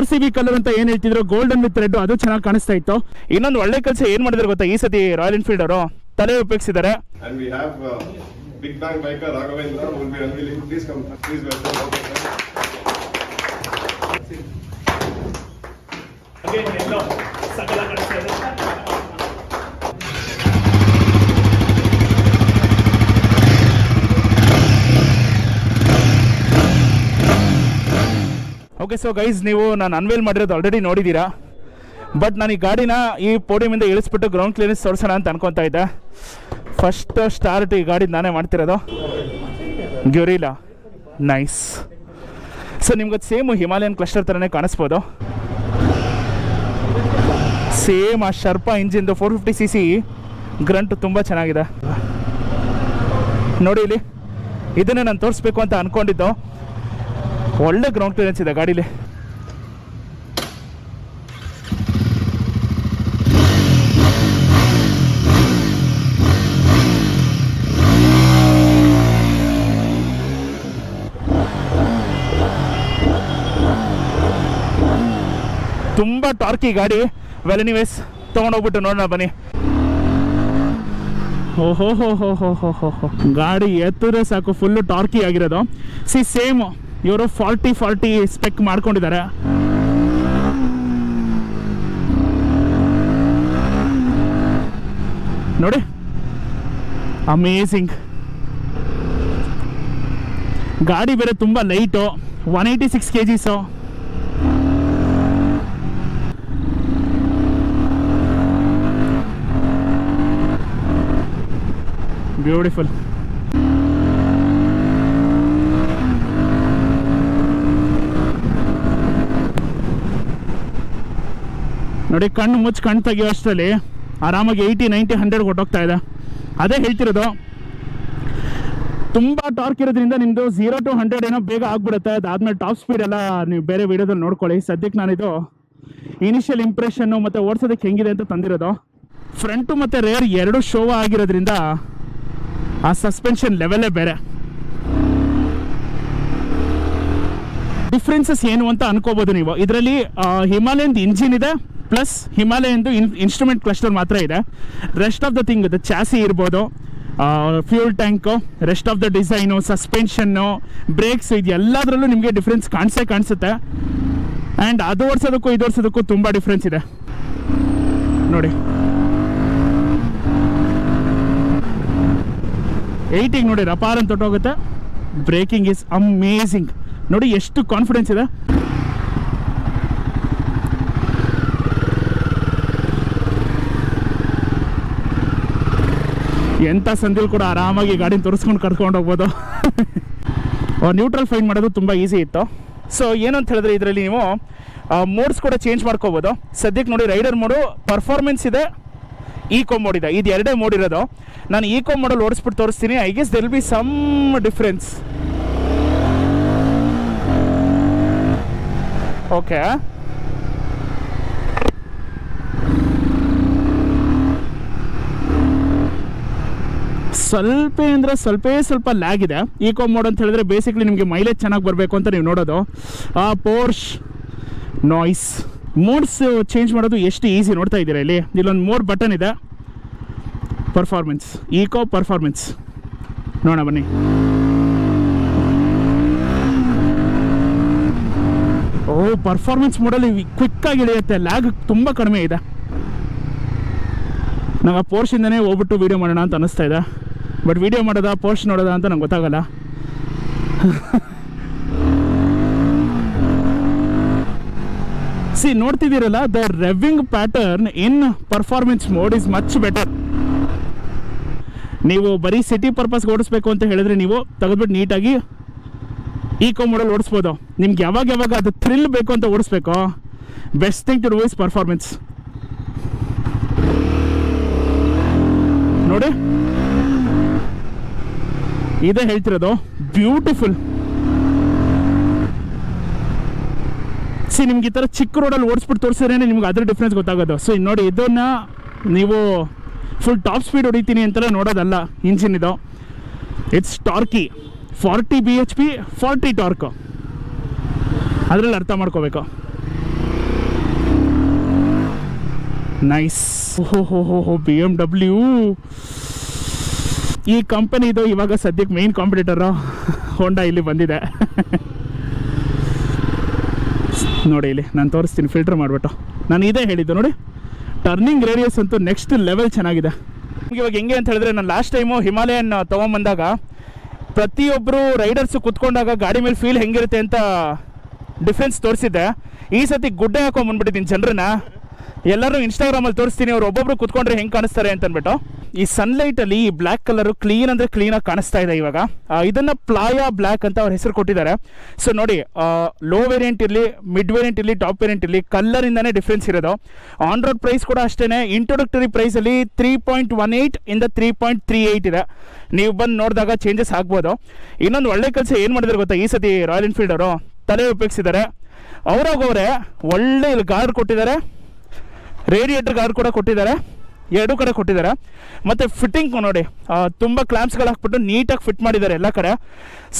R C B colour ಅಂತ ಏನ್ ಹೇಳ್ತಿದ್ರು? ಗೋಲ್ಡನ್ ವಿತ್ ರೆಡ್ ಅದು ಚೆನ್ನಾಗಿ ಕಾಣಿಸ್ತಾ ಇತ್ತು. ಇನ್ನೊಂದು ಒಳ್ಳೆ ಕೆಲಸ ಏನ್ ಮಾಡಿದ್ರು ಗೊತ್ತಾ? ಈ ಸತಿ ರಾಯಲ್ ಎನ್ಫೀಲ್ಡ್ ಅವರು ತಲೆ ಉಪಯೋಗಿಸಿದ್ದಾರೆ And ಓಕೆ ಸೊ ಗೈಸ್ ನೀವು ನಾನು ಅನ್ವೇಲ್ ಮಾಡಿರೋದು ಆಲ್ರೆಡಿ ನೋಡಿದ್ದೀರಾ ಬಟ್ ನಾನು ಈ ಗಾಡಿನ ಈ ಪೋಡಿಯಮಿಂದ ಇಳಿಸ್ಬಿಟ್ಟು ಗ್ರೌಂಡ್ ಕ್ಲಿಯರೆನ್ಸ್ ತೋರಿಸೋಣ ಅಂತ ಅನ್ಕೊತಾ ಇದ್ದೆ. ಫಸ್ಟ್ ಸ್ಟಾರ್ಟ್ ಈ ಗಾಡಿ ನಾನೇ ಮಾಡ್ತಿರೋದು. ಗ್ಯೂರಿಲಾ ನೈಸ್ ಸೊ ನಿಮ್ಗೆ ಸೇಮ್ ಹಿಮಾಲಯನ್ ಕ್ಲಸ್ಟರ್ ಥರನೇ ಕಾಣಿಸ್ಬೋದು. ಸೇಮ್ ಆ Sherpa ಇಂಜಿನ್ದು four fifty C C grunt ತುಂಬ ಚೆನ್ನಾಗಿದೆ. ನೋಡಿ ಇಲ್ಲಿ. ಇದನ್ನೇ ನಾನು ತೋರಿಸ್ಬೇಕು ಅಂತ ಅಂದ್ಕೊಂಡಿದ್ದು ಒಳ್ಳೆ ಗ್ರೌಂಡ್ ಕ್ಲಿಯರೆನ್ಸ್ ಇದೆ ಗಾಡೀಲಿ. ತುಂಬ ಟಾರ್ಕಿ ಗಾಡಿ. ವೆಲ್ ಎನಿವೇಸ್ ತೊಗೊಂಡೋಗ್ಬಿಟ್ಟು ನೋಡೋಣ, ಬನ್ನಿ. ಓಹೋ ಹೋ ಹೋ ಹೋ ಹೋ ಹೋ ಗಾಡಿ ಎತ್ತಿದ್ರೆ ಸಾಕು ಫುಲ್ಲು ಟಾರ್ಕಿ ಆಗಿರೋದು. ಸಿ ಸೇಮ್ ಇವರು ಫಾರ್ಟಿ ಫಾರ್ಟಿ ಸ್ಪೆಕ್ ಮಾಡ್ಕೊಂಡಿದ್ದಾರೆ. ನೋಡಿ. ಅಮೇಝಿಂಗ್ ಗಾಡಿ ಬೇರೆ ತುಂಬ light one eighty six K G's beautiful ನೋಡಿ, ಕಣ್ಣು ಮುಚ್ಚಿ ಕಣ್ಣು ತೆಗಿಯೋ ಅಷ್ಟರಲ್ಲಿ ಆರಾಮಾಗಿ ಏಯ್ಟಿ ನೈಂಟಿ ಹಂಡ್ರೆಡ್ ಕೊಟ್ಟೋಗ್ತಾ ಇದೆ. ಅದೇ ಹೇಳ್ತಿರೋದು, ತುಂಬ ಟಾರ್ಕ್ ಇರೋದ್ರಿಂದ ನಿಮ್ಮದು ಝೀರೋ ಟು ಹಂಡ್ರೆಡ್ ಏನೋ ಬೇಗ ಆಗ್ಬಿಡುತ್ತೆ. ಅದಾದ್ಮೇಲೆ ಟಾಪ್ ಸ್ಪೀಡ್ ಎಲ್ಲ ನೀವು ಬೇರೆ ವೀಡಿಯೋದಲ್ಲಿ ನೋಡ್ಕೊಳ್ಳಿ. ಸದ್ಯಕ್ಕೆ ನಾನಿದು ಇನಿಷಿಯಲ್ ಇಂಪ್ರೆಷನ್ನು ಮತ್ತು ಓಡಿಸೋದಕ್ಕೆ ಹೆಂಗಿದೆ ಅಂತ ತಂದಿರೋದು. ಫ್ರಂಟು ಮತ್ತು ರೇರ್ ಎರಡು ಶೋ ಆಗಿರೋದ್ರಿಂದ ಆ ಸಸ್ಪೆನ್ಷನ್ ಲೆವೆಲೇ ಬೇರೆ. ಡಿಫ್ರೆನ್ಸಸ್ ಏನು ಅಂತ ಅನ್ಕೋಬೋದು ನೀವು. ಇದರಲ್ಲಿ ಹಿಮಾಲಯನ್ ಇಂಜಿನ್ ಇದೆ. ಪ್ಲಸ್ ಹಿಮಾಲಯನ್ದು ಇನ್ ಇನ್ಸ್ಟ್ರೂಮೆಂಟ್ ಕ್ಲಸ್ಟರ್ ಮಾತ್ರ ಇದೆ. Rest of the thing the chassis ಇರ್ಬೋದು fuel tank rest of the design suspension brakes ಇದು ಎಲ್ಲದರಲ್ಲೂ ನಿಮಗೆ ಡಿಫ್ರೆನ್ಸ್ ಕಾಣಿಸೇ ಕಾಣಿಸುತ್ತೆ. ಆ್ಯಂಡ್ ಅದು ಓಡಿಸೋದಕ್ಕೂ ಇದು ಓಡಿಸೋದಕ್ಕೂ ತುಂಬ ಡಿಫ್ರೆನ್ಸ್ ಇದೆ. ನೋಡಿ. ಏಯ್ಟಿಗೆ ನೋಡಿ ರಪಾರ್ ಅಂತ ಹೊಟ್ಟೋಗುತ್ತೆ ಬ್ರೇಕಿಂಗ್ ಇಸ್ ಅಮೇಝಿಂಗ್ ನೋಡಿ, ಎಷ್ಟು ಕಾನ್ಫಿಡೆನ್ಸ್ ಇದೆ. ಎಂಥ ಸಂದಿಲ್ ಕೂಡ ಆರಾಮಾಗಿ ಗಾಡಿನ ತೋರಿಸ್ಕೊಂಡು ಕರ್ಕೊಂಡು ಹೋಗ್ಬೋದು. ನ್ಯೂಟ್ರಲ್ ಫೈನ್ ಮಾಡೋದು ತುಂಬ ಈಸಿ ಇತ್ತು. ಸೊ ಏನು ಅಂತ ಹೇಳಿದ್ರೆ ಇದರಲ್ಲಿ ನೀವು ಮೋಡ್ಸ್ ಕೂಡ ಚೇಂಜ್ ಮಾಡ್ಕೋಬೋದು. ಸದ್ಯಕ್ಕೆ ನೋಡಿ ರೈಡರ್ ಮೋಡು ಪರ್ಫಾರ್ಮೆನ್ಸ್ ಇದೆ ಈಕೋ ಮೋಡ್ ಇದೆ. ಇದು ಎರಡೇ ಮೋಡ್ ಇರೋದು. ನಾನು ಈಕೋ ಮೋಡಲ್ಲಿ ಓಡಿಸ್ಬಿಟ್ಟು ತೋರಿಸ್ತೀನಿ. I guess there'll be some difference okay ಸ್ವಲ್ಪ ಅಂದರೆ ಸ್ವಲ್ಪೇ ಸ್ವಲ್ಪ ಲ್ಯಾಗ್ ಇದೆ. ಈಕೋ ಮೋಡ್ ಅಂತ ಹೇಳಿದ್ರೆ ಬೇಸಿಕ್ಲಿ ನಿಮಗೆ ಮೈಲೇಜ್ ಚೆನ್ನಾಗಿ ಬರಬೇಕು ಅಂತ ನೀವು ನೋಡೋದು. ಆ ಪೋರ್ಶ್ ನಾಯ್ಸ್ ಮೋಡ್ಸ್ ಚೇಂಜ್ ಮಾಡೋದು ಎಷ್ಟು ಈಸಿ ನೋಡ್ತಾ ಇದ್ದೀರಾ ಇಲ್ಲಿ? ಇಲ್ಲೊಂದು ಮೋಡ್ ಬಟನ್ ಇದೆ. ಪರ್ಫಾರ್ಮೆನ್ಸ್ ಈಕೋ ಪರ್ಫಾರ್ಮೆನ್ಸ್ ನೋಡೋಣ ಬನ್ನಿ. ಓ ಪರ್ಫಾರ್ಮೆನ್ಸ್ ಮೋಡಲ್ಲಿ ಆಗಿ ಇಳಿಯುತ್ತೆ. ಲ್ಯಾಗ್ ತುಂಬ ಕಡಿಮೆ ಇದೆ. ನಂಗೆ ಆ ಪೋರ್ಷಿಂದನೇ ಹೋಗ್ಬಿಟ್ಟು ವೀಡಿಯೋ ಮಾಡೋಣ ಅಂತ ಅನಿಸ್ತಾ ಇದೆ. ಬಟ್ ವೀಡಿಯೋ ಮಾಡೋದ ಪೋಸ್ಟ್ ನೋಡೋದಾ ಅಂತ ನಂಗೆ ಗೊತ್ತಾಗಲ್ಲ. See ನೋಡ್ತಿದ್ದೀರಲ್ಲ the revving pattern in performance mode is much better ನೀವು ಬರೀ ಸಿಟಿ ಪರ್ಪಸ್ಗೆ ಓಡಿಸ್ಬೇಕು ಅಂತ ಹೇಳಿದ್ರೆ ನೀವು ತೆಗೆದ್ಬಿಟ್ಟು ನೀಟಾಗಿ ಈಕೋ ಮೋಡಲ್ ಓಡಿಸ್ಬೋದು. ನಿಮ್ಗೆ ಯಾವಾಗ ಯಾವಾಗ ಅದು ಥ್ರಿಲ್ ಬೇಕು ಅಂತ ಓಡಿಸ್ಬೇಕು best thing to do is performance ನೋಡಿ. ಇದೇ ಹೇಳ್ತಿರೋದು. ಬ್ಯೂಟಿಫುಲ್ ಸಿ ನಿಮ್ಗೆ ಈ ಥರ ಚಿಕ್ಕ ರೋಡಲ್ಲಿ ಓಡಿಸ್ಬಿಟ್ಟು ತೋರಿಸಿದ್ರೆ ನಿಮ್ಗೆ ಅದ್ರ ಡಿಫ್ರೆನ್ಸ್ ಗೊತ್ತಾಗೋದು. ಸೊ ನೋಡಿ, ಇದನ್ನು ನೀವು ಫುಲ್ ಟಾಪ್ ಸ್ಪೀಡ್ ಹೊಡಿತೀನಿ ಅಂತೆಲ್ಲ ನೋಡೋದಲ್ಲ ಇಂಜಿನ್ ಇದು. It's torquey forty B H P forty torque ಅದರಲ್ಲಿ ಅರ್ಥ ಮಾಡ್ಕೋಬೇಕು. ನೈಸ್ ಓಹೋ ಹೋ ಹೋ ಬಿ ಎಂ ಡಬ್ಲ್ಯೂ ಈ ಕಂಪನಿದು ಇವಾಗ ಸದ್ಯಕ್ಕೆ ಮೇನ್ ಕಾಂಪಿಟೇಟರು ಹೋಂಡಾ ಇಲ್ಲಿ ಬಂದಿದೆ. ನೋಡಿ ಇಲ್ಲಿ, ನಾನು ತೋರಿಸ್ತೀನಿ ಫಿಲ್ಟರ್ ಮಾಡಿಬಿಟ್ಟು. ನಾನು ಇದೇ ಹೇಳಿದ್ದು, ನೋಡಿ. ಟರ್ನಿಂಗ್ ರೇಡಿಯಸ್ ಅಂತೂ ನೆಕ್ಸ್ಟ್ ಲೆವೆಲ್ ಚೆನ್ನಾಗಿದೆ. ಇವಾಗ ಹೆಂಗೆ ಅಂತ ಹೇಳಿದ್ರೆ, ನಾನು ಲಾಸ್ಟ್ ಟೈಮು ಹಿಮಾಲಯನ್ ತೊಗೊಂಬಂದಾಗ ಪ್ರತಿಯೊಬ್ಬರು ರೈಡರ್ಸು ಕುತ್ಕೊಂಡಾಗ ಗಾಡಿ ಮೇಲೆ ಫೀಲ್ ಹೆಂಗಿರುತ್ತೆ ಅಂತ ಡಿಫ್ರೆನ್ಸ್ ತೋರಿಸಿದ್ದೆ. ಈ ಸತಿ ಗುಡ್ಡೆ ಹಾಕೊಂಡ್ಬಂದ್ಬಿಟ್ಟಿದ್ದೀನಿ ಜನರನ್ನ. ಎಲ್ಲರೂ ಇನ್ಸ್ಟಾಗ್ರಾಮಲ್ಲಿ ತೋರಿಸ್ತೀನಿ, ಅವ್ರು ಒಬ್ಬೊಬ್ರು ಕುತ್ಕೊಂಡ್ರೆ ಹೆಂಗೆ ಕಾಣಿಸ್ತಾರೆ ಅಂತ ಅಂದ್ಬಿಟ್ಟು ಈ ಸನ್ಲೈಟಲ್ಲಿ ಈ ಬ್ಲ್ಯಾಕ್ ಕಲರು ಕ್ಲೀನ್ ಅಂದರೆ ಕ್ಲೀನಾಗಿ ಕಾಣಿಸ್ತಾ ಇದೆ ಇವಾಗ. ಇದನ್ನು ಪ್ಲಾಯಾ ಬ್ಲ್ಯಾಕ್ ಅಂತ ಅವ್ರ ಹೆಸರು ಕೊಟ್ಟಿದ್ದಾರೆ. ಸೊ ನೋಡಿ ಲೋ ವೇರಿಯಂಟ್ ಇರಲಿ ಮಿಡ್ ವೇರಿಯಂಟ್ ಇರಲಿ ಟಾಪ್ ವೇರಿಯಂಟ್ ಇರಲಿ ಕಲ್ಲರಿಂದನೇ ಡಿಫ್ರೆನ್ಸ್ ಇರೋದು. ಆನ್ ರೋಡ್ ಪ್ರೈಸ್ ಕೂಡ ಅಷ್ಟೇ ಇಂಟ್ರೊಡಕ್ಟರಿ ಪ್ರೈಸಲ್ಲಿ ತ್ರೀ ಪಾಯಿಂಟ್ ಒನ್ ಏಯ್ಟ್ ಇಂದ ತ್ರೀ ಪಾಯಿಂಟ್ ತ್ರೀ ಏಯ್ಟ್ ಇದೆ. ನೀವು ಬಂದು ನೋಡಿದಾಗ ಚೇಂಜಸ್ ಆಗ್ಬೋದು. ಇನ್ನೊಂದು ಒಳ್ಳೆ ಕೆಲಸ ಏನು ಮಾಡಿದ್ರೆ ಗೊತ್ತಾ ಈ ಸತಿ ರಾಯಲ್ ಎನ್ಫೀಲ್ಡ್ ಅವರು? ತಲೆ ಉಪಯೋಗಿಸಿದ್ದಾರೆ. ಅವ್ರಾಗವ್ರೆ ಒಳ್ಳೆ ಇಲ್ಲಿ ಗಾರ್ಡ್ ಕೊಟ್ಟಿದ್ದಾರೆ. ರೇಡಿಯೇಟರ್ ಗಾರ್ಡ್ ಕೂಡ ಕೊಟ್ಟಿದ್ದಾರೆ. ಎರಡೂ ಕಡೆ ಕೊಟ್ಟಿದ್ದಾರೆ. ಮತ್ತು ಫಿಟ್ಟಿಂಗ್ ನೋಡಿ ತುಂಬ ಕ್ಲಾಂಪ್ಸ್ಗಳು ಹಾಕ್ಬಿಟ್ಟು ನೀಟಾಗಿ ಫಿಟ್ ಮಾಡಿದ್ದಾರೆ ಎಲ್ಲ ಕಡೆ.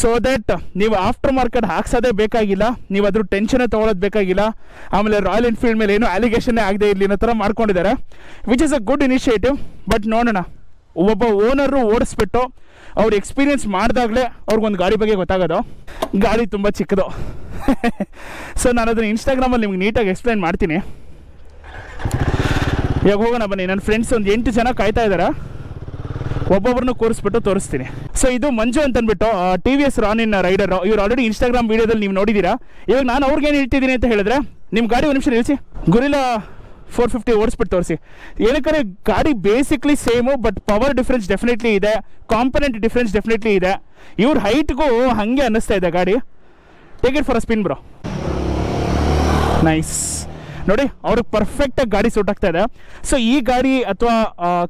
ಸೊ ದಟ್ ನೀವು ಆಫ್ಟರ್ ಮಾರ್ಕೆಟ್ ಹಾಕ್ಸೋದೇ ಬೇಕಾಗಿಲ್ಲ, ನೀವು ಅದ್ರ ಟೆನ್ಷನ್ ತೊಗೊಳೋದು ಬೇಕಾಗಿಲ್ಲ. ಆಮೇಲೆ ರಾಯಲ್ ಎನ್ಫೀಲ್ಡ್ ಮೇಲೆ ಏನು ಅಲಿಗೇಷನ್ನೇ ಆಗದೆ ಇರಲಿ ಅನ್ನೋ ಥರ ಮಾಡ್ಕೊಂಡಿದ್ದಾರೆ. Which is a good initiative but ನೋಡೋಣ. ಒಬ್ಬ ಓನರು ಓಡಿಸ್ಬಿಟ್ಟು ಅವ್ರು ಎಕ್ಸ್ಪೀರಿಯನ್ಸ್ ಮಾಡಿದಾಗಲೇ ಅವ್ರಿಗೊಂದು ಗಾಡಿ ಬಗ್ಗೆ ಗೊತ್ತಾಗೋದು. ಗಾಡಿ ತುಂಬ ಚಿಕ್ಕದು. ಸೊ ನಾನು ಅದನ್ನು ಇನ್ಸ್ಟಾಗ್ರಾಮಲ್ಲಿ ನಿಮ್ಗೆ ನೀಟಾಗಿ ಎಕ್ಸ್ಪ್ಲೈನ್ ಮಾಡ್ತೀನಿ. ಇವಾಗ ಹೋಗೋಣ ಬನ್ನಿ. ನನ್ನ ಫ್ರೆಂಡ್ಸ್ ಒಂದು ಎಂಟು ಜನ ಕಾಯ್ತಾ ಇದ್ದಾರೆ ಒಬ್ಬೊಬ್ಬರನ್ನು ಕೂರಿಸ್ಬಿಟ್ಟು ತೋರಿಸ್ತೀನಿ. ಸೊ ಇದು ಮಂಜು ಅಂತ ಅಂದ್ಬಿಟ್ಟು T V S Ronin rider ಇವ್ರು ಆಲ್ರೆಡಿ ಇನ್ಸ್ಟಾಗ್ರಾಮ್ ವೀಡಿಯೋದಲ್ಲಿ ನೀವು ನೋಡಿದ್ದೀರಾ ಇವಾಗ ನಾನು ಅವ್ರಿಗೇನು ಹೇಳ್ತಿದ್ದೀನಿ ಅಂತ ಹೇಳಿದ್ರೆ ನಿಮ್ಮ ಗಾಡಿ ಒಂದು ನಿಮಿಷ ನಿಲ್ಲಿಸಿ ಗುರಿಲಾ ಫೋರ್ ಫಿಫ್ಟಿ ಓಡಿಸ್ಬಿಟ್ಟು ತೋರಿಸಿ. ಏನಕ್ಕೆ ಗಾಡಿ basically same but power difference definitely ಇದೆ. ಕಾಂಪನೆಂಟ್ ಡಿಫ್ರೆನ್ಸ್ ಡೆಫಿನೆಟ್ಲಿ ಇದೆ. ಇವ್ರ ಹೈಟ್ಗೂ ಹಾಗೆ ಅನ್ನಿಸ್ತಾ ಇದೆ ಗಾಡಿ. Take it for a spin bro nice ನೋಡಿ, ಅವ್ರಿಗೆ ಪರ್ಫೆಕ್ಟಾಗಿ ಗಾಡಿ ಸೂಟ್ ಆಗ್ತಾ ಇದೆ. ಸೊ ಈ ಗಾಡಿ ಅಥವಾ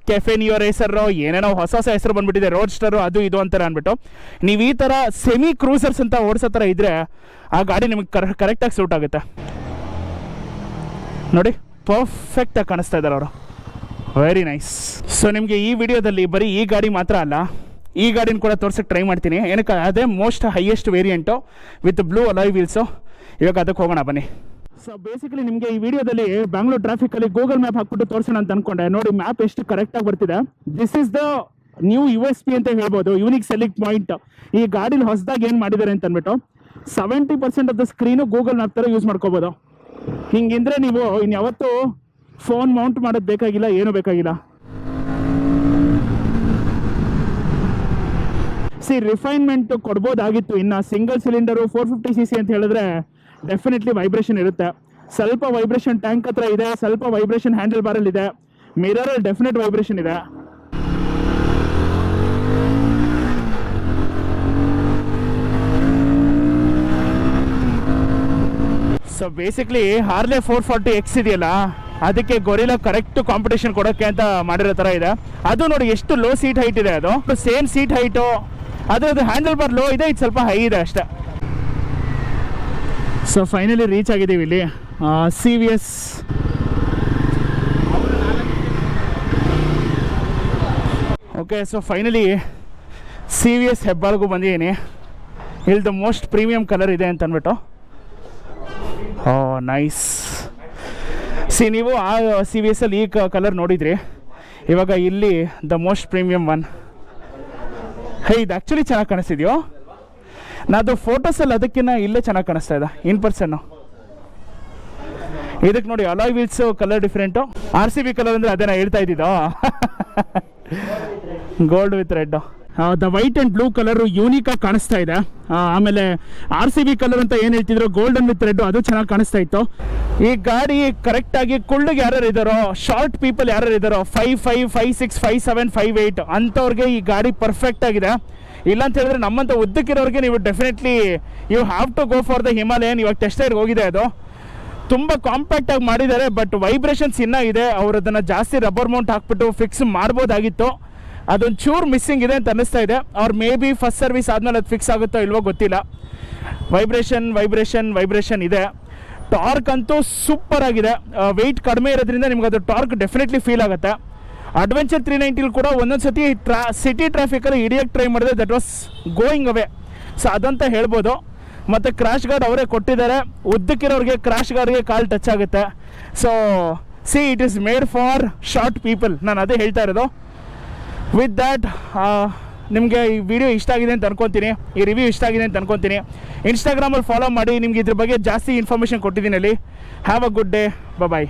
ಕೆಫೆ ನಿಯೋ ರೇಸರು ಏನೇನೋ ಹೊಸ ಹೊಸ ಹೆಸರು ಬಂದ್ಬಿಟ್ಟಿದೆ ರೋಡ್ ಸ್ಟರು ಅದು ಇದು ಅಂತಾರೆ ಅಂದ್ಬಿಟ್ಟು, ನೀವು ಈ ಥರ ಸೆಮಿ ಕ್ರೂಸರ್ಸ್ ಅಂತ ಓಡಿಸೋ ಥರ ಇದ್ದರೆ ಆ ಗಾಡಿ ನಿಮಗೆ ಕರ್ ಕರೆಕ್ಟಾಗಿ ಸೂಟ್ ಆಗುತ್ತೆ. ನೋಡಿ ಪರ್ಫೆಕ್ಟಾಗಿ ಕಾಣಿಸ್ತಾ ಇದ್ದಾರೆ ಅವರು. ವೆರಿ ನೈಸ್ ಸೊ ನಿಮಗೆ ಈ ವಿಡಿಯೋದಲ್ಲಿ ಬರೀ ಈ ಗಾಡಿ ಮಾತ್ರ ಅಲ್ಲ, ಈ ಗಾಡಿನ ಕೂಡ ತೋರ್ಸಕ್ಕೆ ಟ್ರೈ ಮಾಡ್ತೀನಿ. ಏನಕ್ಕೆ, ಅದೇ most highest variant with blue alloy wheels ಇವಾಗ ಅದಕ್ಕೆ ಹೋಗೋಣ, ಬನ್ನಿ. ಸೊ ಬೇಸಿಕಲಿ ನಿಮಗೆ ಈ ವಿಡಿಯೋದಲ್ಲಿ ಬ್ಯಾಂಗ್ಳೂರ್ ಟ್ರಾಫಿಕಲ್ಲಿ ಗೂಗಲ್ ಮ್ಯಾಪ್ ಹಾಕ್ಬಿಟ್ಟು ತೋರಿಸೋಣ ಅಂತ ಅನ್ಕೊಂಡೆ. ನೋಡಿ ಮ್ಯಾಪ್ ಎಷ್ಟು ಕರೆಕ್ಟಾಗಿ ಬರ್ತಿದೆ. This is the new U S P ಅಂತ ಹೇಳ್ಬೋದು. ಯೂನಿಕ್ ಸೆಲೆಕ್ಟ್ ಪಾಯಿಂಟ್ ಈ ಗಾಡಿಲಿ ಹೊಸದಾಗಿ ಏನು ಮಾಡಿದ್ದಾರೆ ಅಂತ ಅಂದ್ಬಿಟ್ಟು seventy percent of the screen Google map ಥರ ಯೂಸ್ ಮಾಡ್ಕೋಬೋದು. ಹಿಂಗಿದ್ರೆ ನೀವು ಇನ್ಯಾವತ್ತೂ ಫೋನ್ ಮೌಂಟ್ ಮಾಡೋದು ಬೇಕಾಗಿಲ್ಲ, ಏನು ಬೇಕಾಗಿಲ್ಲ. ಸಿ ರಿಫೈನ್ಮೆಂಟ್ ಕೊಡ್ಬೋದಾಗಿತ್ತು. ಇನ್ನು single cylinder four fifty C C ಅಂತ ಹೇಳಿದ್ರೆ ಡೆಫಿನೆಟ್ಲಿ ವೈಬ್ರೇಷನ್ ಇರುತ್ತೆ. ಸ್ವಲ್ಪ ವೈಬ್ರೇಷನ್ ಟ್ಯಾಂಕ್ ಹತ್ರ ಇದೆ, ಸ್ವಲ್ಪ ವೈಬ್ರೇಷನ್ ಹ್ಯಾಂಡಲ್ ಬಾರಲ್ಲಿ ಇದೆ. ಮಿರರಲ್ಲಿ ಡೆಫಿನೆಟ್ ವೈಬ್ರೇಷನ್ ಇದೆ. So basically Harley four forty X ಇದೆಯಲ್ಲ, ಅದಕ್ಕೆ ಗೊರಿಲ್ಲ ಕರೆಕ್ಟ್ ಕಾಂಪಿಟೇಷನ್ ಕೊಡೋಕ್ಕೆ ಅಂತ ಮಾಡಿರೋ ಥರ ಇದೆ. ಅದು ನೋಡಿ ಎಷ್ಟು ಲೋ ಸೀಟ್ ಹೈಟ್ ಇದೆ ಅದು. ಸೇಮ್ ಸೀಟ್ ಹೈಟು ಅದು ಹ್ಯಾಂಡಲ್ ಬಾರ್ ಲೋ ಇದೆ, ಇದು ಸ್ವಲ್ಪ ಹೈ ಇದೆ ಅಷ್ಟೇ. ಸೊ ಫೈನಲಿ ರೀಚ್ ಆಗಿದ್ದೀವಿ ಇಲ್ಲಿ. C V S okay so finally C V S ಹೆಬ್ಬಾಳ್ಗೂ ಬಂದಿದ್ದೀನಿ. ಇಲ್ಲಿ ದ ಮೋಸ್ಟ್ ಪ್ರೀಮಿಯಂ ಕಲರ್ ಇದೆ ಅಂತ ಅಂದ್ಬಿಟ್ಟು ಓ ನೈಸ್ ಸಿ ನೀವು ಆ ಸಿ ವಿ ಎಸ್ ಅಲ್ಲಿ ಈ ಕಲರ್ ನೋಡಿದ್ರಿ. ಇವಾಗ ಇಲ್ಲಿ the most premium one hey ಇದು ಆ್ಯಕ್ಚುಲಿ ಚೆನ್ನಾಗಿ ಕಾಣಿಸ್ತಿದ್ಯೋ? ನಾದು ಫೋಟೋಸಲ್ಲಿ ಅದಕ್ಕಿಂತ ಇಲ್ಲೇ ಚೆನ್ನಾಗಿ ಕಾಣಿಸ್ತಾ ಇದೆ ಇನ್ ಪರ್ಸನ್ನು ಇದಕ್ಕೆ ನೋಡಿ alloy wheels colour different R C B colour ಅಂದರೆ ಅದೇ ನಾ ಹೇಳ್ತಾ ಇದ್ದಿದ್ದೋ. Gold with red the white and blue colour ಯೂನಿಕಾಗಿ ಕಾಣಿಸ್ತಾ ಇದೆ. ಆಮೇಲೆ ಆರ್ ಸಿ ಬಿ ಕಲರ್ ಅಂತ ಏನು ಹೇಳ್ತಿದ್ರು ಗೋಲ್ಡನ್ ವಿತ್ ರೆಡ್ ಅದು ಚೆನ್ನಾಗಿ ಕಾಣಿಸ್ತಾ ಇತ್ತು. ಈ ಗಾಡಿ ಕರೆಕ್ಟಾಗಿ ಕುಳ್ಳಿಗೆ ಯಾರ್ಯಾರು ಇದ್ದಾರೋ ಶಾರ್ಟ್ ಪೀಪಲ್ ಯಾರ್ಯಾರು ಇದ್ದಾರೋ five five five six five seven five eight ಅಂಥವ್ರಿಗೆ ಈ ಗಾಡಿ ಪರ್ಫೆಕ್ಟ್ ಆಗಿದೆ. ಇಲ್ಲ ಅಂತ ಹೇಳಿದ್ರೆ ನಮ್ಮಂತ ಉದ್ದಕ್ಕಿರೋರಿಗೆ ನೀವು definitely you have to go for the Himalayan ಇವಾಗ ಟೆಸ್ಟ್ ಹೋಗಿದೆ ಅದು. ತುಂಬ ಕಾಂಪ್ಯಾಕ್ಟ್ ಆಗಿ ಮಾಡಿದ್ದಾರೆ ಬಟ್ ವೈಬ್ರೇಷನ್ಸ್ ಇನ್ನೂ ಇದೆ. ಅವ್ರು ಅದನ್ನು ಜಾಸ್ತಿ ರಬ್ಬರ್ ಮೌಂಟ್ ಹಾಕ್ಬಿಟ್ಟು ಫಿಕ್ಸ್ ಮಾಡ್ಬೋದಾಗಿತ್ತು. ಅದೊಂದು ಚೂರು ಮಿಸ್ಸಿಂಗ್ ಇದೆ ಅಂತ ಅನ್ನಿಸ್ತಾ ಇದೆ. ಅವ್ರು ಮೇ ಬಿ ಫಸ್ಟ್ ಸರ್ವಿಸ್ ಆದಮೇಲೆ ಅದು ಫಿಕ್ಸ್ ಆಗುತ್ತೋ ಇಲ್ವೋ ಗೊತ್ತಿಲ್ಲ. ವೈಬ್ರೇಷನ್ ವೈಬ್ರೇಷನ್ ವೈಬ್ರೇಷನ್ ಇದೆ. ಟಾರ್ಕ್ ಅಂತೂ ಸೂಪರ್ ಆಗಿದೆ. ವೆಯ್ಟ್ ಕಡಿಮೆ ಇರೋದ್ರಿಂದ ನಿಮ್ಗೆ ಅದು ಟಾರ್ಕ್ ಡೆಫಿನೆಟ್ಲಿ ಫೀಲ್ ಆಗುತ್ತೆ. ಅಡ್ವೆಂಚರ್ ತ್ರೀ ನೈಂಟಿಲಿ ಕೂಡ ಒಂದೊಂದು ಸತಿ ಟ್ರಾ ಸಿಟಿ ಟ್ರಾಫಿಕಲ್ಲಿ ಹಿಡಿಯೋಕ್ಕೆ ಟ್ರೈ ಮಾಡಿದೆ that was going away so ಅದಂತ ಹೇಳ್ಬೋದು. ಮತ್ತು ಕ್ರಾಶ್ ಗಾರ್ಡ್ ಅವರೇ ಕೊಟ್ಟಿದ್ದಾರೆ. ಉದ್ದಕ್ಕಿರೋರಿಗೆ ಕ್ರಾಶ್ ಗಾರ್ಡ್ಗೆ ಕಾಲ್ ಟಚ್ ಆಗುತ್ತೆ. So see it is made for short people ನಾನು ಅದೇ ಹೇಳ್ತಾ ಇರೋದು. ವಿತ್ ದ್ಯಾಟ್ ನಿಮಗೆ ಈ ವಿಡಿಯೋ ಇಷ್ಟ ಆಗಿದೆ ಅಂತ ಅನ್ಕೊತೀನಿ. ಈ ರಿವ್ಯೂ ಇಷ್ಟ ಆಗಿದೆ ಅಂತ ಅನ್ಕೊತೀನಿ. ಇನ್ಸ್ಟಾಗ್ರಾಮಲ್ಲಿ ಫಾಲೋ ಮಾಡಿ, ನಿಮ್ಗೆ ಇದ್ರ ಬಗ್ಗೆ ಜಾಸ್ತಿ ಇನ್ಫಾರ್ಮೇಷನ್ ಕೊಟ್ಟಿದ್ದೀನಿ ಅಲ್ಲಿ. Have a good day bye